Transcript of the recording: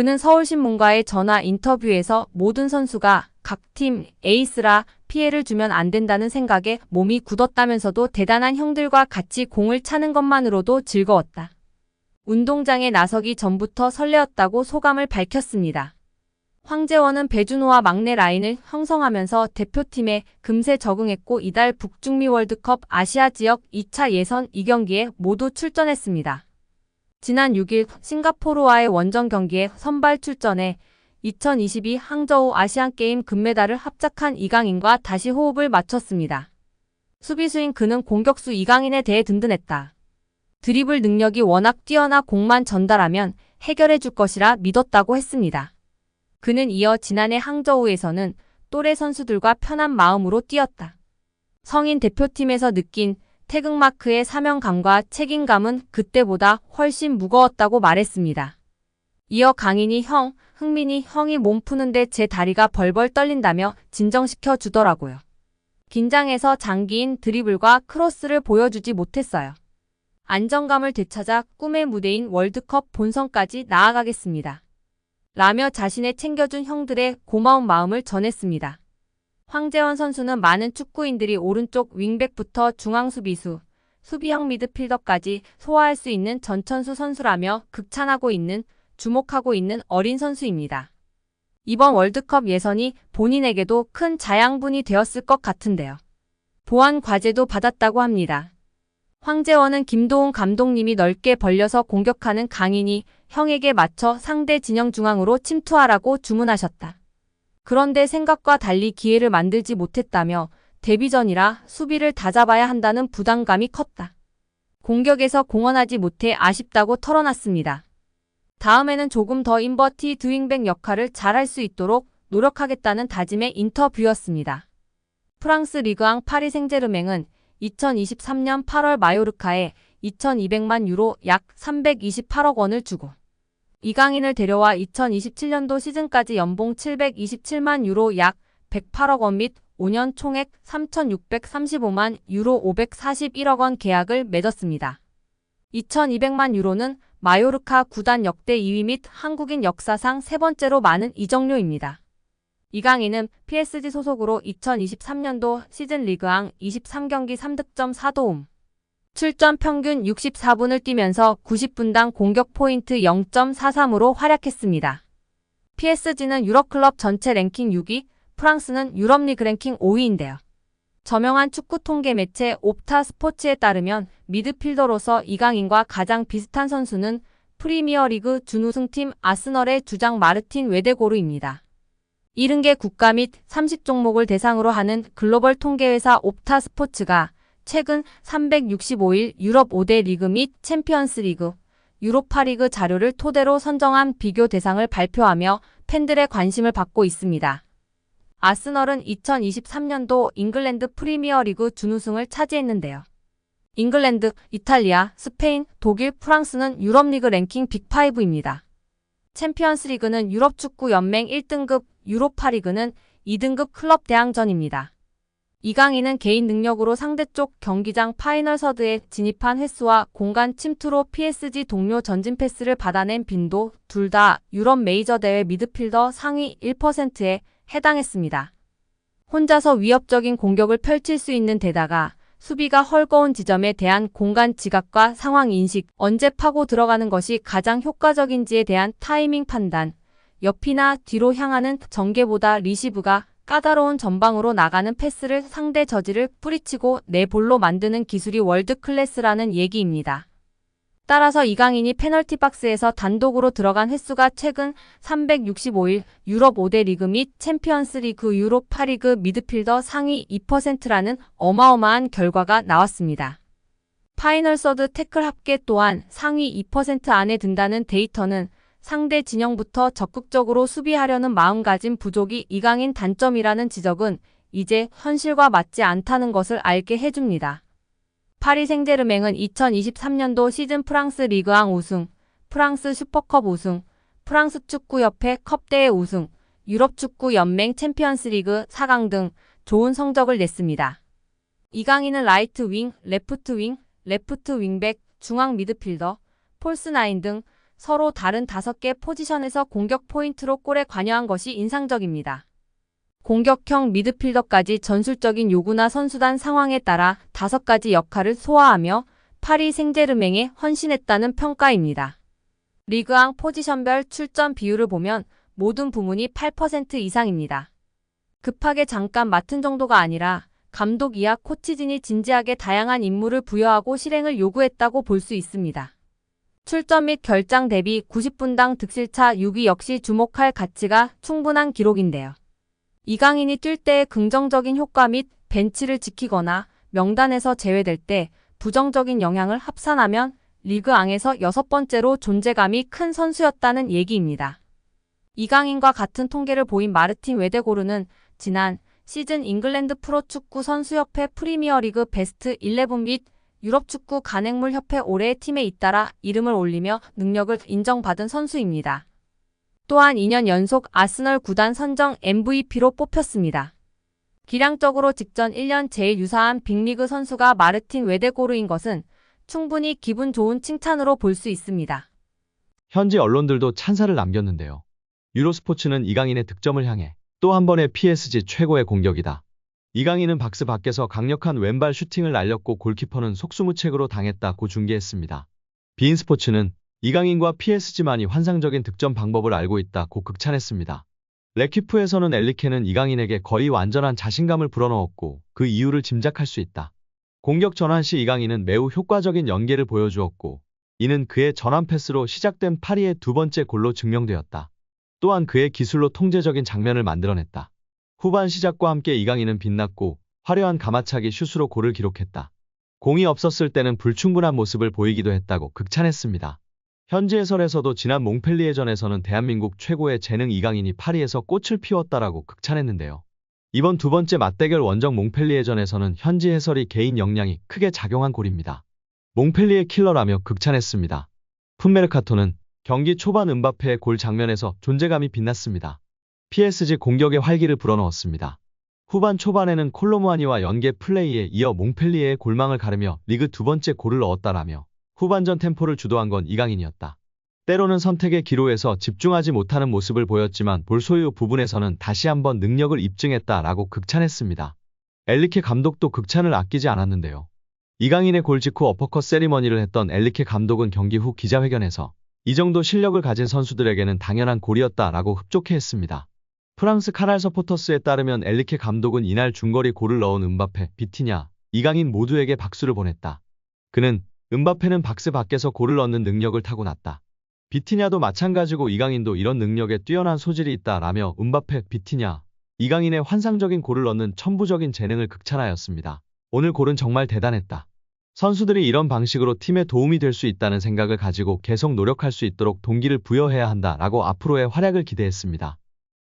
그는 서울신문과의 전화 인터뷰에서 모든 선수가 각 팀 에이스라 피해를 주면 안 된다는 생각에 몸이 굳었다면서도 대단한 형들과 같이 공을 차는 것만으로도 즐거웠다. 운동장에 나서기 전부터 설레었다고 소감을 밝혔습니다. 황재원은 배준호와 막내 라인을 형성하면서 대표팀에 금세 적응했고 이달 북중미 월드컵 아시아 지역 2차 예선 2경기에 모두 출전했습니다. 지난 6일 싱가포르와의 원정 경기에 선발 출전해 2022 항저우 아시안게임 금메달을 합작한 이강인과 다시 호흡을 맞췄습니다. 수비수인 그는 공격수 이강인에 대해 든든했다. 드리블 능력이 워낙 뛰어나 공만 전달하면 해결해 줄 것이라 믿었다고 했습니다. 그는 이어 지난해 항저우에서는 또래 선수들과 편한 마음으로 뛰었다. 성인 대표팀에서 느낀 태극마크의 사명감과 책임감은 그때보다 훨씬 무거웠다고 말했습니다. 이어 강인이 형, 흥민이 형이 몸 푸는데 제 다리가 벌벌 떨린다며 진정시켜 주더라고요. 긴장해서 장기인 드리블과 크로스를 보여주지 못했어요. 안정감을 되찾아 꿈의 무대인 월드컵 본선까지 나아가겠습니다. 라며 자신의 챙겨준 형들의 고마운 마음을 전했습니다. 황재원 선수는 많은 축구인들이 오른쪽 윙백부터 중앙 수비수, 수비형 미드필더까지 소화할 수 있는 전천수 선수라며 극찬하고 있는, 주목하고 있는 어린 선수입니다. 이번 월드컵 예선이 본인에게도 큰 자양분이 되었을 것 같은데요. 보안 과제도 받았다고 합니다. 황재원은 김도훈 감독님이 넓게 벌려서 공격하는 강인이 형에게 맞춰 상대 진영 중앙으로 침투하라고 주문하셨다. 그런데 생각과 달리 기회를 만들지 못했다며 데뷔전이라 수비를 다 잡아야 한다는 부담감이 컸다. 공격에서 공헌하지 못해 아쉽다고 털어놨습니다. 다음에는 조금 더 인버티 드윙백 역할을 잘할 수 있도록 노력하겠다는 다짐의 인터뷰였습니다. 프랑스 리그앙 파리 생제르맹은 2023년 8월 마요르카에 2200만 유로 약 328억 원을 주고 이강인을 데려와 2027년도 시즌까지 연봉 727만 유로 약 108억 원 및 5년 총액 3,635만 유로 541억 원 계약을 맺었습니다. 2,200만 유로는 마요르카 구단 역대 2위 및 한국인 역사상 세 번째로 많은 이적료입니다. 이강인은 PSG 소속으로 2023년도 시즌 리그왕 23경기 3득점 4도움. 출전 평균 64분을 뛰면서 90분당 공격 포인트 0.43으로 활약했습니다. PSG는 유럽클럽 전체 랭킹 6위, 프랑스는 유럽리그 랭킹 5위인데요. 저명한 축구 통계 매체 옵타 스포츠에 따르면 미드필더로서 이강인과 가장 비슷한 선수는 프리미어리그 준우승팀 아스널의 주장 마르틴 웨데고르입니다. 70개 국가 및 30종목을 대상으로 하는 글로벌 통계회사 옵타 스포츠가 최근 365일 유럽 5대 리그 및 챔피언스 리그, 유로파 리그 자료를 토대로 선정한 비교 대상을 발표하며 팬들의 관심을 받고 있습니다. 아스널은 2023년도 잉글랜드 프리미어 리그 준우승을 차지했는데요. 잉글랜드, 이탈리아, 스페인, 독일, 프랑스는 유럽 리그 랭킹 빅5입니다. 챔피언스 리그는 유럽 축구 연맹 1등급, 유로파 리그는 2등급 클럽 대항전입니다. 이강인은 개인 능력으로 상대쪽 경기장 파이널 서드에 진입한 횟수와 공간 침투로 PSG 동료 전진 패스를 받아낸 빈도 둘 다 유럽 메이저 대회 미드필더 상위 1%에 해당했습니다. 혼자서 위협적인 공격을 펼칠 수 있는 데다가 수비가 헐거운 지점에 대한 공간 지각과 상황 인식, 언제 파고 들어가는 것이 가장 효과적인지에 대한 타이밍 판단, 옆이나 뒤로 향하는 전개보다 리시브가 까다로운 전방으로 나가는 패스를 상대 저지를 뿌리치고 내 볼로 만드는 기술이 월드 클래스라는 얘기입니다. 따라서 이강인이 페널티 박스에서 단독으로 들어간 횟수가 최근 365일 유럽 5대 리그 및 챔피언스 리그 유로 파 리그 미드필더 상위 2%라는 어마어마한 결과가 나왔습니다. 파이널 서드 태클 합계 또한 상위 2% 안에 든다는 데이터는 상대 진영부터 적극적으로 수비하려는 마음가짐 부족이 이강인 단점이라는 지적은 이제 현실과 맞지 않다는 것을 알게 해줍니다. 파리 생제르맹은 2023년도 시즌 프랑스 리그왕 우승, 프랑스 슈퍼컵 우승, 프랑스 축구협회 컵대회 우승, 유럽 축구 연맹 챔피언스 리그 4강 등 좋은 성적을 냈습니다. 이강인은 라이트 윙, 레프트 윙, 레프트 윙백, 중앙 미드필더, 폴스 나인 등 서로 다른 5개 포지션에서 공격 포인트로 골에 관여한 것이 인상적입니다. 공격형 미드필더까지 전술적인 요구나 선수단 상황에 따라 5가지 역할을 소화하며 파리 생제르맹에 헌신했다는 평가입니다. 리그앙 포지션별 출전 비율을 보면 모든 부문이 8% 이상입니다. 급하게 잠깐 맡은 정도가 아니라 감독 이하 코치진이 진지하게 다양한 임무를 부여하고 실행을 요구했다고 볼 수 있습니다. 출전 및 결장 대비 90분당 득실차 6위 역시 주목할 가치가 충분한 기록인데요. 이강인이 뛸 때의 긍정적인 효과 및 벤치를 지키거나 명단에서 제외될 때 부정적인 영향을 합산하면 리그 앙에서 여섯 번째로 존재감이 큰 선수였다는 얘기입니다. 이강인과 같은 통계를 보인 마르틴 웨데고르는 지난 시즌 잉글랜드 프로축구 선수협회 프리미어리그 베스트 11및 유럽 축구 간행물 협회 올해의 팀에 잇따라 이름을 올리며 능력을 인정받은 선수입니다. 또한 2년 연속 아스널 구단 선정 MVP로 뽑혔습니다. 기량적으로 직전 1년 제일 유사한 빅리그 선수가 마르틴 웨데고르인 것은 충분히 기분 좋은 칭찬으로 볼 수 있습니다. 현지 언론들도 찬사를 남겼는데요. 유로스포츠는 이강인의 득점을 향해 또 한 번의 PSG 최고의 공격이다. 이강인은 박스 밖에서 강력한 왼발 슈팅을 날렸고 골키퍼는 속수무책으로 당했다고 중계했습니다. 비인스포츠는 이강인과 PSG만이 환상적인 득점 방법을 알고 있다고 극찬했습니다. 레키프에서는 엘리케는 이강인에게 거의 완전한 자신감을 불어넣었고 그 이유를 짐작할 수 있다. 공격 전환 시 이강인은 매우 효과적인 연계를 보여주었고 이는 그의 전환 패스로 시작된 파리의 두 번째 골로 증명되었다. 또한 그의 기술로 통제적인 장면을 만들어냈다. 후반 시작과 함께 이강인은 빛났고 화려한 가마차기 슛으로 골을 기록했다. 공이 없었을 때는 불충분한 모습을 보이기도 했다고 극찬했습니다. 현지 해설에서도 지난 몽펠리에전에서는 대한민국 최고의 재능 이강인이 파리에서 꽃을 피웠다라고 극찬했는데요. 이번 두 번째 맞대결 원정 몽펠리에전에서는 현지 해설이 개인 역량이 크게 작용한 골입니다. 몽펠리의 킬러라며 극찬했습니다. 푼메르카토는 경기 초반 은바페의 골 장면에서 존재감이 빛났습니다. PSG 공격의 활기를 불어넣었습니다. 후반 초반에는 콜로무아니와 연계 플레이에 이어 몽펠리에의 골망을 가르며 리그 두 번째 골을 넣었다라며 후반전 템포를 주도한 건 이강인이었다. 때로는 선택의 기로에서 집중하지 못하는 모습을 보였지만 볼 소유 부분에서는 다시 한번 능력을 입증했다라고 극찬했습니다. 엘리케 감독도 극찬을 아끼지 않았는데요. 이강인의 골 직후 어퍼컷 세리머니를 했던 엘리케 감독은 경기 후 기자회견에서 이 정도 실력을 가진 선수들에게는 당연한 골이었다라고 흡족해 했습니다. 프랑스 카날 서포터스에 따르면 엘리케 감독은 이날 중거리 골을 넣은 은바페, 비티냐, 이강인 모두에게 박수를 보냈다. 그는 은바페는 박스 밖에서 골을 넣는 능력을 타고났다. 비티냐도 마찬가지고 이강인도 이런 능력에 뛰어난 소질이 있다라며 은바페, 비티냐, 이강인의 환상적인 골을 넣는 천부적인 재능을 극찬하였습니다. 오늘 골은 정말 대단했다. 선수들이 이런 방식으로 팀에 도움이 될 수 있다는 생각을 가지고 계속 노력할 수 있도록 동기를 부여해야 한다라고 앞으로의 활약을 기대했습니다.